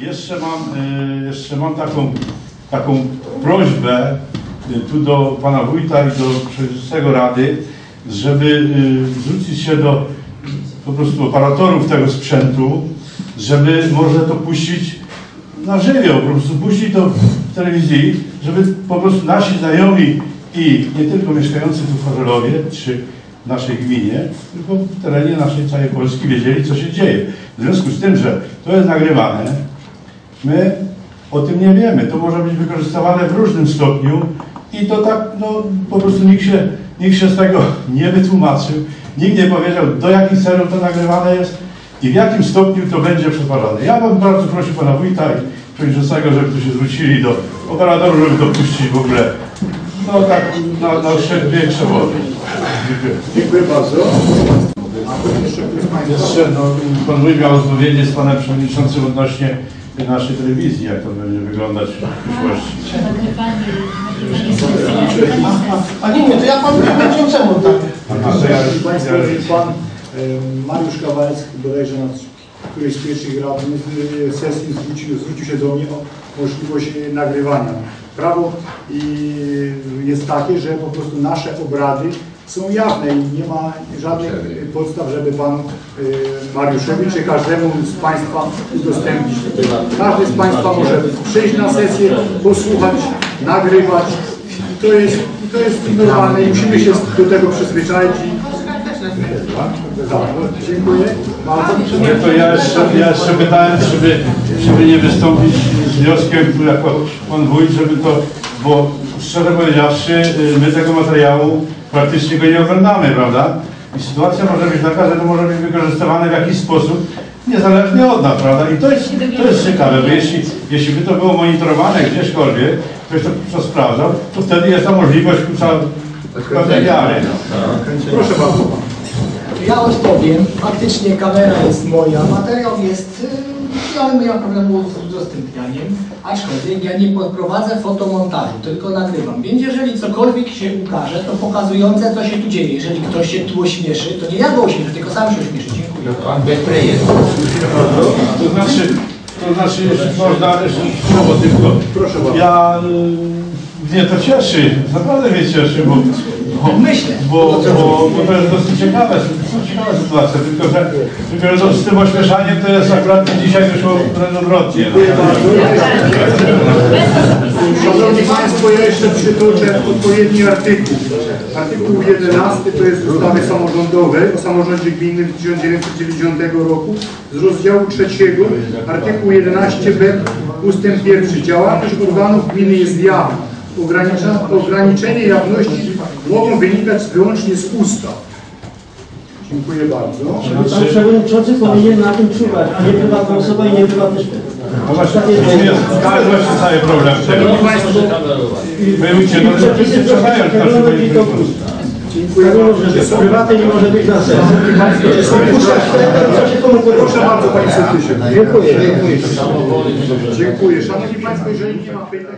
Jeszcze mam, y, jeszcze mam taką, taką prośbę y, tu do pana wójta i do przewodniczącego rady, żeby y, zwrócić się do po prostu operatorów tego sprzętu, żeby może to puścić na żywioł, po prostu puścić to w telewizji, żeby po prostu nasi znajomi i nie tylko mieszkający tu w Chorzelowie, czy w naszej gminie, tylko w terenie naszej całej Polski wiedzieli, co się dzieje. W związku z tym, że to jest nagrywane, my o tym nie wiemy. To może być wykorzystywane w różnym stopniu i to tak, no po prostu nikt się, nikt się z tego nie wytłumaczył, nikt nie powiedział, do jakich celów to nagrywane jest i w jakim stopniu to będzie przetwarzane. Ja bym bardzo prosił pana wójta i przewodniczącego, żeby tu się zwrócili do operatorów, żeby dopuścić w ogóle, no tak, na, na większe wody. Dziękuję. Bardzo. Jeszcze no, pan wójt miał odpowiedzieć z panem przewodniczącym odnośnie naszej telewizji, jak to będzie wyglądać w przyszłości. A nie, nie, to ja panu przewodniczącemu tak. Już- jeżeli pan Mariusz Kawalski, bodajże na którejś z pierwszych radnych e, sesji zwrócił, zwrócił się do mnie o możliwość e, nagrywania. Prawo i jest takie, że po prostu nasze obrady są jawne i nie ma żadnych podstaw, żeby pan e, Mariuszowi czy każdemu z Państwa udostępnić. Każdy z Państwa może przyjść na sesję, posłuchać, nagrywać. I to jest, i to jest normalne i musimy się do tego przyzwyczaić. I... Tak, dziękuję bardzo. Nie, to ja jeszcze, ja jeszcze pytałem, żeby, żeby nie wystąpić z wnioskiem jako pan wójt, żeby to, bo szczerze powiedziawszy, y, my tego materiału praktycznie go nie oglądamy, prawda? I sytuacja może być taka, że to może być wykorzystywane w jakiś sposób, niezależnie od nas, prawda? I to jest, to jest ciekawe, bo jeśli, jeśli by to było monitorowane gdzieśkolwiek, ktoś to, to sprawdzał, to wtedy jest ta możliwość pewnej wiary. Proszę bardzo. Ja odpowiem, faktycznie kamera jest moja, materiał jest, yy, ale nie mam problemu z udostępnianiem, aczkolwiek ja nie podprowadzę fotomontażu, tylko nagrywam. Więc jeżeli cokolwiek się ukaże, to pokazujące co się tu dzieje. Jeżeli ktoś się tu ośmieszy, to nie ja go ośmieszę, tylko sam się ośmieszy. Dziękuję. Pan Betry jest. To znaczy, to znaczy, jeśli można, słowo tylko. Proszę bardzo. Ja, y, mnie to cieszy, naprawdę mnie cieszy, bo, bo, Myślę. bo, bo, bo to jest dosyć ciekawe, ciekawa sytuacja, tylko że, tylko, że to z tym ośmieszaniem to jest akurat dzisiaj wyszło wręcz odwrotnie. Szanowni Państwo, ja jeszcze przytoczę odpowiedni artykuł. Artykuł 11 to jest ustawy samorządowej o samorządzie gminnym z 1990 roku z rozdziału trzeciego, artykuł 11b, ustęp pierwszy. Działalność organów gminy jest jawna. Ogranicza, ograniczenie jawności mogą wynikać wyłącznie z ustaw. Dziękuję bardzo. Pan przewodniczący powinien na tym czuwać, a nie prywatna osoba i nie prywatny szpital. No właśnie, to jest, właśnie cały problem. Szanowni Państwo, każdy ludzi to będzie pusta. dziękuję Nie może bardzo. być. Prywatny nie może być na sesji. Proszę bardzo Panie. Dziękuję. Dziękuję. Szanowni Państwo, jeżeli nie ma pytań,